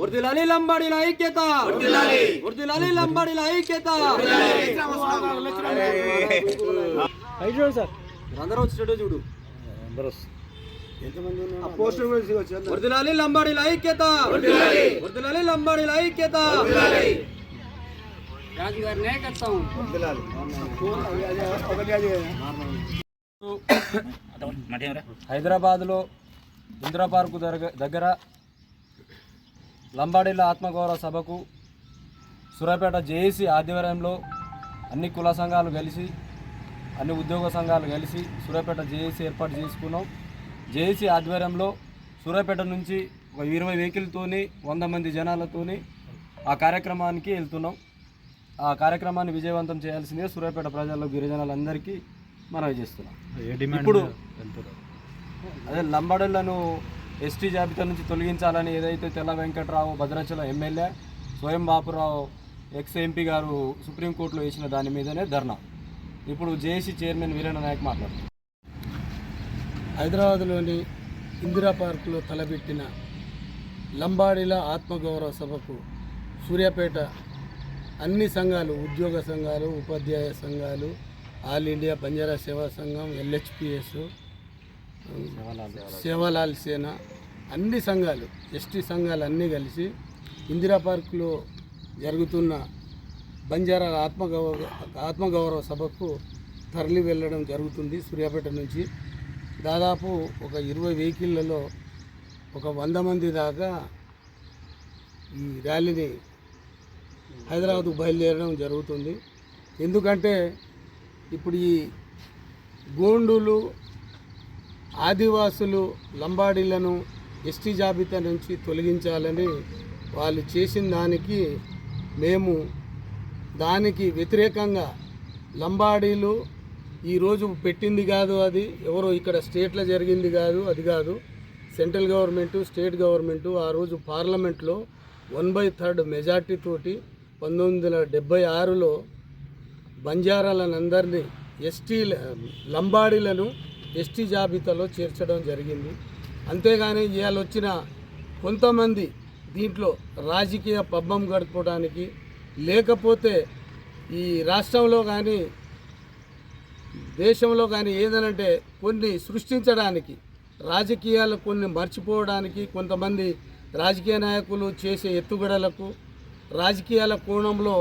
వర్దిలాలి లంబాడీల ఐక్యత. వర్దిలాలి లంబాడీల ఐక్యత. అందరూ వచ్చేటట్టు చూడు. వర్దిలాలి లంబాడీల ఐక్యత. వర్దిలాలి లంబాడీల ఐక్యత. రాజుగారి నాయకత్వం. హైదరాబాద్లో ఇందిరా పార్కు దగ్గర లంబాడీల ఆత్మగౌరవ సభకు సూర్యాపేట జేఏసీ ఆధ్వర్యంలో అన్ని కుల సంఘాలు కలిసి అన్ని ఉద్యోగ సంఘాలు కలిసి సూర్యాపేట జేఏసీ ఏర్పాటు చేసుకున్నాం. జేఏసీ ఆధ్వర్యంలో సూర్యాపేట నుంచి ఒక ఇరవై వెహికల్తోని వంద మంది జనాలతోని ఆ కార్యక్రమానికి వెళ్తున్నాం. ఆ కార్యక్రమాన్ని విజయవంతం చేయాల్సిందిగా సూర్యాపేట ప్రజల్లో గిరిజనులందరికీ మనవి చేస్తున్నాం. ఇప్పుడు అదే లంబాడీలను ఎస్టీ జాబితా నుంచి తొలగించాలని ఏదైతే తెల్ల వెంకట్రావు భద్రాచలం ఎమ్మెల్యే స్వయం బాపురావు ఎక్స్ ఎంపీ గారు సుప్రీంకోర్టులో వేసిన దాని మీదనే ధర్నా. ఇప్పుడు జేఏసీ చైర్మన్ వీరేంద్ర నాయక్ మాట్లాడుతున్నారు హైదరాబాద్లోని ఇందిరా పార్కులో తలపెట్టిన లంబాడీల ఆత్మగౌరవ సభకు సూర్యాపేట అన్ని సంఘాలు ఉద్యోగ సంఘాలు ఉపాధ్యాయ సంఘాలు ఆల్ ఇండియా బంజారా సేవా సంఘం ఎల్హెచ్పిఎస్ సేవలాల్ సేన. అన్ని సంఘాలు ఎస్టీ సంఘాలు అన్నీ కలిసి ఇందిరా పార్క్లో జరుగుతున్న బంజారా ఆత్మగౌరవ ఆత్మగౌరవ సభకు తరలి వెళ్ళడం జరుగుతుంది సూర్యాపేట నుంచి. దాదాపు ఒక ఇరవై వెహికల్లలో ఒక వంద మంది దాకా ఈ ర్యాలీని హైదరాబాద్కు బయలుదేరడం జరుగుతుంది. ఎందుకంటే ఇప్పుడు ఈ గోండులు ఆదివాసులు లంబాడీలను ఎస్టీ జాబితా నుంచి తొలగించాలని వాళ్ళు చేసిన దానికి మేము దానికి వ్యతిరేకంగా లంబాడీలు ఈరోజు పెట్టింది కాదు అది. ఎవరో ఇక్కడ స్టేట్లో జరిగింది కాదు అది కాదు. సెంట్రల్ గవర్నమెంటు స్టేట్ గవర్నమెంటు ఆ రోజు పార్లమెంట్లో వన్ బై థర్డ్ మెజార్టీ తోటి పంతొమ్మిది వందల డెబ్బై ఆరులో బంజారాలనందరినీ ఎస్టీ లంబాడీలను ఎస్టీ జాబితాలో చేర్చడం జరిగింది. అంతేగాని ఇవాళ వచ్చిన కొంతమంది దీంట్లో రాజకీయ పబ్బం గడుపుకోవడానికి లేకపోతే ఈ రాష్ట్రంలో కానీ దేశంలో కానీ ఏదనంటే కొన్ని సృష్టించడానికి రాజకీయాలు కొన్ని మర్చిపోవడానికి కొంతమంది రాజకీయ నాయకులు చేసే ఎత్తుగడలకు రాజకీయాల కోణంలో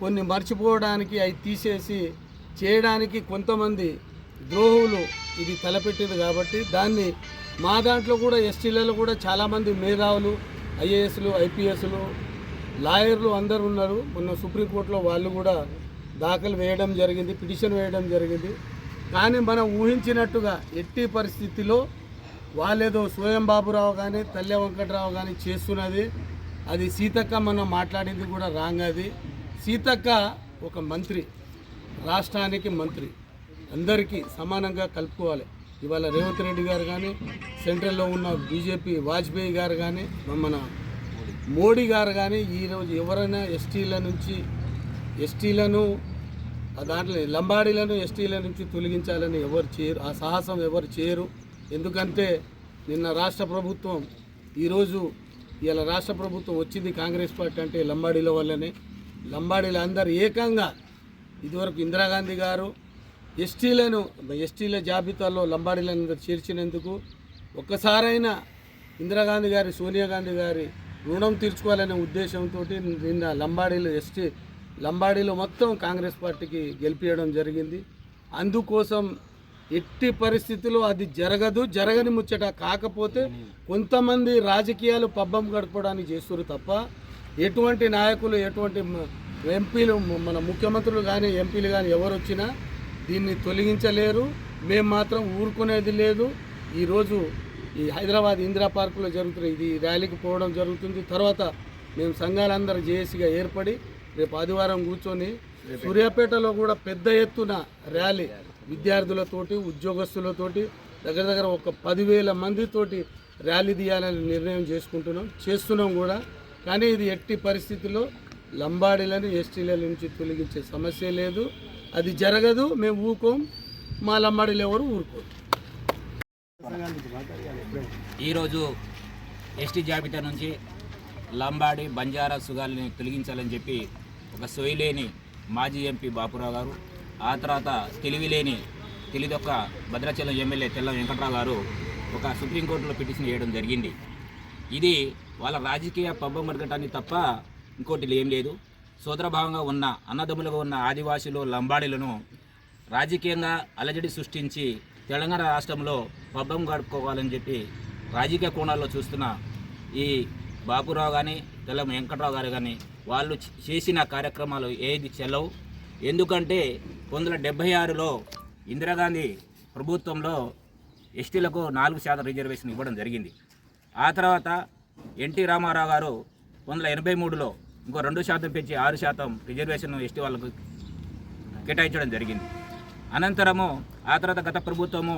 కొన్ని మర్చిపోవడానికి అవి తీసేసి చేయడానికి కొంతమంది ద్రోహులు ఇది తలపెట్టింది కాబట్టి దాన్ని మా దాంట్లో కూడా ఎస్టీలలో కూడా చాలామంది మేధావులు ఐఏఎస్లు ఐపీఎస్లు లాయర్లు అందరు ఉన్నారు. మొన్న సుప్రీంకోర్టులో వాళ్ళు కూడా దాఖలు వేయడం జరిగింది పిటిషన్ వేయడం జరిగింది. కానీ మనం ఊహించినట్టుగా ఎట్టి పరిస్థితిలో వాళ్ళేదో స్వయం బాబురావు కానీ తల్లె వెంకటరావు కానీ చేస్తున్నది. అది సీతక్క మనం మాట్లాడింది కూడా రాంగ్ అది. సీతక్క ఒక మంత్రి రాష్ట్రానికి మంత్రి. అందరికీ సమానంగా కలుపుకోవాలి. ఇవాళ రేవంత్ రెడ్డి గారు కానీ సెంట్రల్లో ఉన్న బీజేపీ వాజ్పేయి గారు కానీ మన మోడీ గారు కానీ ఈరోజు ఎవరైనా ఎస్టీల నుంచి ఎస్టీలను ఆ దాంట్లో లంబాడీలను ఎస్టీల నుంచి తొలగించాలని ఎవరు చేయరు ఆ సాహసం ఎవరు చేయరు. ఎందుకంటే నిన్న రాష్ట్ర ప్రభుత్వం ఈరోజు ఇలా రాష్ట్ర ప్రభుత్వం వచ్చింది కాంగ్రెస్ పార్టీ అంటే లంబాడీల వల్లనే. లంబాడీలు అందరూ ఏకంగా ఇదివరకు ఇందిరాగాంధీ గారు ఎస్టీలను ఎస్టీల జాబితాలో లంబాడీలను చేర్చినందుకు ఒక్కసారైనా ఇందిరాగాంధీ గారి సోనియా గాంధీ గారి రుణం తీర్చుకోవాలనే ఉద్దేశంతో నిన్న లంబాడీలు ఎస్టీ లంబాడీలు మొత్తం కాంగ్రెస్ పార్టీకి గెలిపించడం జరిగింది. అందుకోసం ఎట్టి పరిస్థితుల్లో అది జరగదు జరగని ముచ్చట కాకపోతే కొంతమంది రాజకీయాలు పబ్బం గడపడానికి చేస్తారు తప్ప ఎటువంటి నాయకులు ఎటువంటి ఎంపీలు మన ముఖ్యమంత్రులు కానీ ఎంపీలు కానీ ఎవరు వచ్చినా దీన్ని తొలగించలేరు. మేము మాత్రం ఊరుకునేది లేదు. ఈరోజు ఈ హైదరాబాద్ ఇందిరా పార్కులో జరుగుతున్న ఇది ర్యాలీకి పోవడం జరుగుతుంది. తర్వాత మేము సంఘాలందరూ జేఏసీగా ఏర్పడి రేపు ఆదివారం కూర్చొని సూర్యాపేటలో కూడా పెద్ద ఎత్తున ర్యాలీ విద్యార్థులతోటి ఉద్యోగస్తులతోటి దగ్గర దగ్గర ఒక పదివేల మందితోటి ర్యాలీ తీయాలని నిర్ణయం చేసుకుంటున్నాం చేస్తున్నాం కూడా. కానీ ఇది ఎట్టి పరిస్థితుల్లో లంబాడీలను ఎస్టీల నుంచి తొలగించే సమస్య లేదు. అది జరగదు మేము ఊకోం మా లంబాడీలు ఎవరు ఊరుకోరు. ఈరోజు ఎస్టీ జాబితా నుంచి లంబాడి బంజారా సుగాల్ని తొలగించాలని చెప్పి ఒక సొయ్యలేని మాజీ ఎంపీ బాపురావు గారు ఆ తర్వాత తెలివిలేని తెలిదొక్క భద్రాచలం ఎమ్మెల్యే తెల్ల వెంకట్రావు గారు ఒక సుప్రీంకోర్టులో పిటిషన్ చేయడం జరిగింది. ఇది వాళ్ళ రాజకీయ పబ్బం మరగటానికి తప్ప ఇంకోటి ఏం లేదు. సోదరభావంగా ఉన్న అన్నదమ్ములుగా ఉన్న ఆదివాసులు లంబాడీలను రాజకీయంగా అలజడి సృష్టించి తెలంగాణ రాష్ట్రంలో పబ్బం గడుపుకోవాలని చెప్పి రాజకీయ కోణాల్లో చూస్తున్న ఈ బాపురావు కానీ తెల్లం వెంకట్రావు గారు కానీ వాళ్ళు చేసిన కార్యక్రమాలు ఏది చెల్లవు? ఎందుకంటే పంతొమ్మిది వందల డెబ్భై ఆరులో ఇందిరాగాంధీ ప్రభుత్వంలో ఎస్టీలకు నాలుగు శాతం రిజర్వేషన్ ఇవ్వడం జరిగింది. ఆ తర్వాత ఎన్టీ రామారావు గారు పంతొమ్మిది వందల ఎనభై మూడులో ఇంకో రెండు శాతం పెంచి ఆరు శాతం రిజర్వేషన్ ఎస్టీ వాళ్ళకు కేటాయించడం జరిగింది. అనంతరము ఆ తర్వాత గత ప్రభుత్వము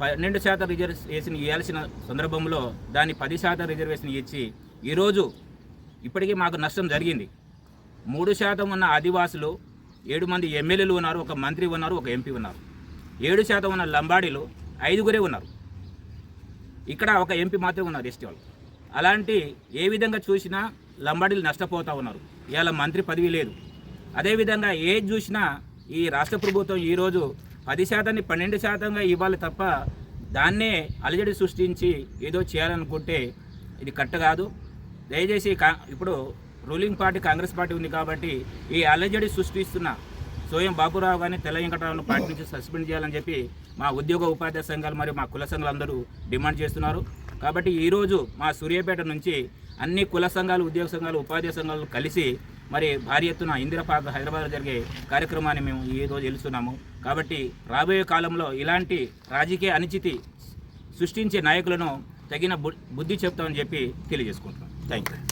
పన్నెండు శాతం రిజర్వేషన్ ఇవ్వాల్సిన సందర్భంలో దాన్ని పది శాతం రిజర్వేషన్ ఇచ్చి ఈరోజు ఇప్పటికీ మాకు నష్టం జరిగింది. మూడు శాతం ఉన్న ఆదివాసులు ఏడు మంది ఎమ్మెల్యేలు ఉన్నారు ఒక మంత్రి ఉన్నారు ఒక ఎంపీ ఉన్నారు. ఏడు శాతం ఉన్న లంబాడీలు ఐదుగురే ఉన్నారు. ఇక్కడ ఒక ఎంపీ మాత్రమే ఉన్నారు ఎస్టీ వాళ్ళు. అలాంటి ఏ విధంగా చూసినా లంబాడీలు నష్టపోతూ ఉన్నారు. ఇవాళ మంత్రి పదవి లేదు. అదేవిధంగా ఏది చూసినా ఈ రాష్ట్ర ప్రభుత్వం ఈరోజు పది శాతాన్ని పన్నెండు శాతంగా ఇవ్వాలి తప్ప దాన్నే అలజడి సృష్టించి ఏదో చేయాలనుకుంటే ఇది కరెక్ట్ కాదు. దయచేసి కా ఇప్పుడు రూలింగ్ పార్టీ కాంగ్రెస్ పార్టీ ఉంది కాబట్టి ఈ అలజడి సృష్టిస్తున్న సోయం బాబురావు కానీ తెల్ల వెంకటరావును పార్టీ నుంచి సస్పెండ్ చేయాలని చెప్పి మా ఉద్యోగ ఉపాధ్యాయ సంఘాలు మరియు మా కుల సంఘాలు అందరూ డిమాండ్ చేస్తున్నారు. కాబట్టి ఈరోజు మా సూర్యాపేట నుంచి అన్ని కుల సంఘాలు ఉద్యోగ సంఘాలు ఉపాధ్యాయ సంఘాలు కలిసి మరి భారీ ఎత్తున ఇందిరా హైదరాబాద్లో హైదరాబాద్ జరిగే కార్యక్రమాన్ని మేము ఈ రోజు కాబట్టి రాబోయే కాలంలో ఇలాంటి రాజకీయ అనిచితి సృష్టించే నాయకులను తగిన బుద్ధి చెప్తామని చెప్పి తెలియజేసుకుంటున్నాం. Thank you